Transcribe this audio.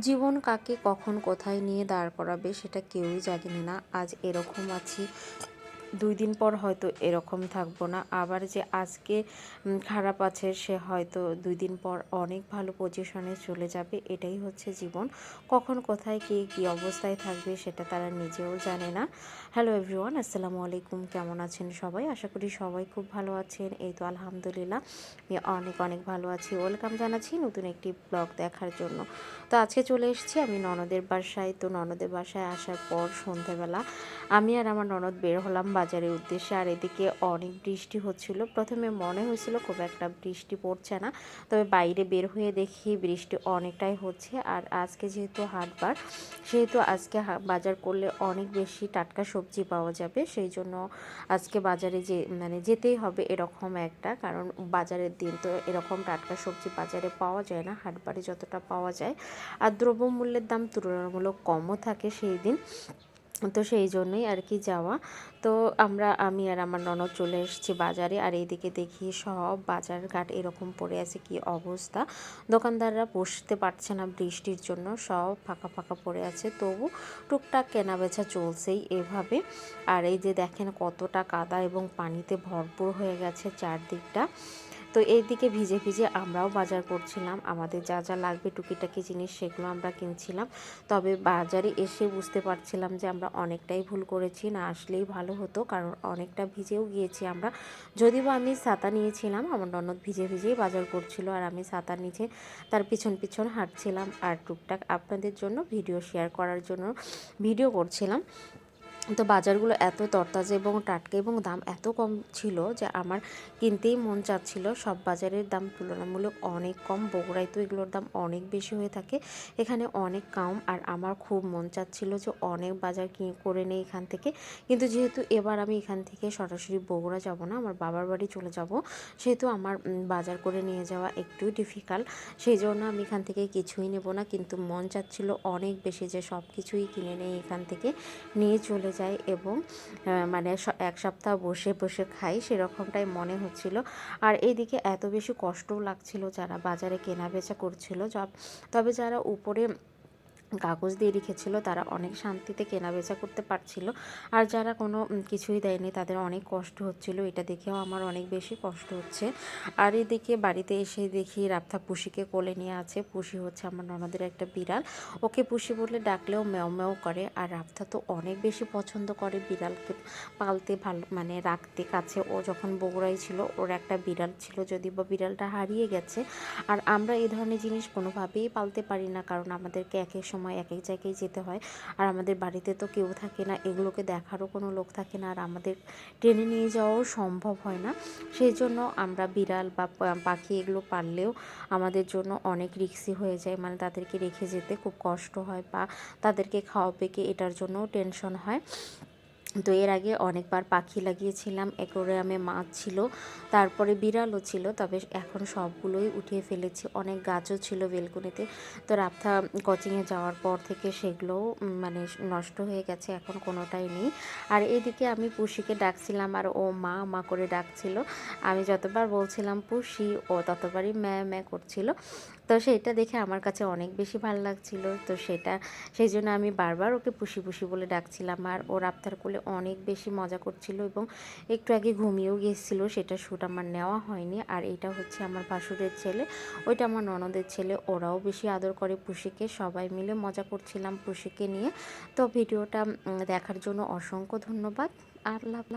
জীবন কাকে কখন কোথায় নিয়ে দাঁড় করাবে সেটা কেউই জানে না। আজ এরকম আছি। দুই দিন পর হয়তো এরকম থাকব না। আবার যে আজকে খারাপ আছে, সে হয়তো দুই দিন পর অনেক ভালো পজিশনে চলে যাবে। এটাই হচ্ছে জীবন। কখন, কোথায়, কে, কী অবস্থায় থাকবে সেটা তারা নিজেও জানে না। হ্যালো এভরিওয়ান আসসালামু আলাইকুম। কেমন আছেন সবাই? আশা করি সবাই খুব ভালো আছেন। এই তো আলহামদুলিল্লাহ, আমি অনেক অনেক ভালো আছি। ওয়েলকাম জানাচ্ছি নতুন একটি ব্লগ দেখার জন্য। তো আজকে চলে এসেছি আমি ননদের বাসায়। তো ননদের বাসায় আসার পর সন্ধেবেলা আমি আর আমার ননদ বের হলাম বাজারের উদ্দেশ্যে, আর এদিকে অনেক বৃষ্টি হচ্ছিল। প্রথমে মনে হয়েছিল খুব একটা বৃষ্টি পড়ছে না, তবে বাইরে বের হয়ে দেখি বৃষ্টি অনেকটাই হচ্ছে। আর আজকে যেহেতু হাটবার, সেহেতু আজকে বাজার করলে অনেক বেশি টাটকা সবজি পাওয়া যাবে। সেই জন্য আজকে বাজারে যে মানে যেতেই হবে এরকম একটা, কারণ বাজারের দিন তো এরকম টাটকা সবজি বাজারে পাওয়া যায় না, হাটবারে যতটা পাওয়া যায়। আর দ্রব্যমূল্যের দাম তুলনামূলক কমও থাকে সেই দিন। তো সেই জন্যই আর কি যাওয়া। তো আমরা, আমি আর আমার ননদ চলে এসেছি বাজারে আর এইদিকে দেখি সব বাজার ঘাট এরকম পড়ে আছে কি অবস্থা। দোকানদাররা বসতে পারছে না বৃষ্টির জন্য, সব ফাঁকা ফাঁকা পড়ে আছে। তবু টুকটাক কেনা বেচা চলছেই এভাবে। আর এই যে দেখেন কতটা কাদা এবং পানিতে ভরপুর হয়ে গেছে চারদিকটা। তো এইদিকে ভিজে ভিজে আমরাও বাজার করছিলাম। আমাদের যা যা লাগবে টুকিটাকি জিনিস সেগুলো আমরা কিনছিলাম। তবে বাজারে এসে বুঝতে পারছিলাম যে আমরা অনেকটাই ভুল করেছি, না আসলেই ভালো হতো, কারণ অনেকটা ভিজেও গিয়েছি আমরা। যদিও আমি ছাতা নিয়েছিলাম, আমার ননদ ভিজে ভিজেই বাজার করছিল আর আমি ছাতা নিচে তার পিছন পিছন হাঁটছিলাম আর টুকটাক আপনাদের জন্য ভিডিও শেয়ার করার জন্য ভিডিও করছিলাম। তো বাজারগুলো এত তরতাজা এবং টাটকা এবং দাম এত কম ছিল যে আমার কিনতেই মন চাচ্ছিল। সব বাজারের দাম তুলনামূলক অনেক কম, বগুড়ায় তো এগুলোর দাম অনেক বেশি হয়ে থাকে। এখানে অনেক কম আর আমার খুব মন চাচ্ছিল যে অনেক বাজার কিনে করে নেই এখান থেকে। কিন্তু যেহেতু এবার আমি এখান থেকে সরাসরি বগুড়া যাব না, আমার বাবার বাড়ি চলে যাব, সেহেতু আমার বাজার করে নিয়ে যাওয়া একটু ডিফিকাল্ট সেই জন্য আমি এখান থেকে কিছুই নেব না, কিন্তু মন চাচ্ছিল অনেক বেশি যে সব কিছুই কিনে নেই এখান থেকে। নিয়ে চলে যাই এবং মানে এক সপ্তাহ বসে বসে খাই সেরকমটাই মনে হচ্ছিল। আর এইদিকে এত বেশি কষ্টও লাগছিল যারা বাজারে কেনা বেচা করছিল তবে যারা উপরে কাগজ দিয়ে রেখেছিল, তারা অনেক শান্তিতে কেনাবেচা করতে পারছিল। আর যারা কোনো কিছুই দেয়নি, তাদের অনেক কষ্ট হচ্ছিল। এটা দেখেও আমার অনেক বেশি কষ্ট হচ্ছে। আর এদিকে বাড়িতে এসে দেখি রাফথা পুষিকে কোলে নিয়ে আছে। পুষি হচ্ছে আমার ননদের একটা বিড়াল। ওকে পুষি বলে ডাকলেও ম্যাও ম্যাও করে। আর রাফথা তো অনেক বেশি পছন্দ করে বিড়ালকে পালতে, ভালো মানে রাখতে, কাছে। ও যখন বগুড়াই ছিল, ওর একটা বিড়াল ছিল যদি বা বিড়ালটা হারিয়ে গেছে। আর আমরা এই ধরনের জিনিস কোনোভাবেই পালতে পারি না, কারণ আমাদেরকে এক এক সময় এক এক জায়গায় যেতে হয়। আর আমাদের বাড়িতে তো কেউ থাকে না, এগুলোকে দেখারও কোনো লোক থাকে না, আর আমাদের ট্রেনে নিয়ে যাওয়াও সম্ভব হয় না। সেই জন্য আমরা বিড়াল বা পাখি এগুলো পারলেও আমাদের জন্য অনেক রিক্সি হয়ে যায়। মানে তাদেরকে রেখে যেতে খুব কষ্ট হয় বা তাদেরকে খাওয়া পেকে এটার জন্যও টেনশন হয়। তো এর আগে অনেকবার পাখি লাগিয়েছিলাম, অ্যাকোরিয়ামে মাছ ছিল, তারপরে বিড়ালও ছিল, তবে এখন সবগুলোই উঠিয়ে ফেলেছি। অনেক গাছও ছিল বেলকুনিতে। তো রাফথা কোচিংয়ে যাওয়ার পর থেকে সেগুলোও মানে নষ্ট হয়ে গেছে, এখন কোনোটাই নেই। আর এদিকে আমি পুষিকে ডাকছিলাম, আর ও মা মা করে ডাকছিল। আমি যতবার বলছিলাম পুষি, ও ততবারই ম্যা ম্যা করছিল। তো সেটা দেখে আমার কাছে অনেক বেশি ভালো লাগছিল। তো সেটা, সেই জন্য আমি বারবার ওকে পুষি পুষি বলে ডাকছিলাম। আর ও রাপ্তার কোলে অনেক বেশি মজা করছিল এবং একটু আগে ঘুমিয়েও গেছিল সেটা শ্যুট আমার নেওয়া হয়নি। আর এটা হচ্ছে আমার ভাসুরের ছেলে, ওইটা আমার ননদের ছেলে, ওরাও বেশি আদর করে পুষিকে। সবাই মিলে মজা করছিলাম পুষিকে নিয়ে। তো ভিডিওটা দেখার জন্য অসংখ্য ধন্যবাদ। আর লাভ লাভ।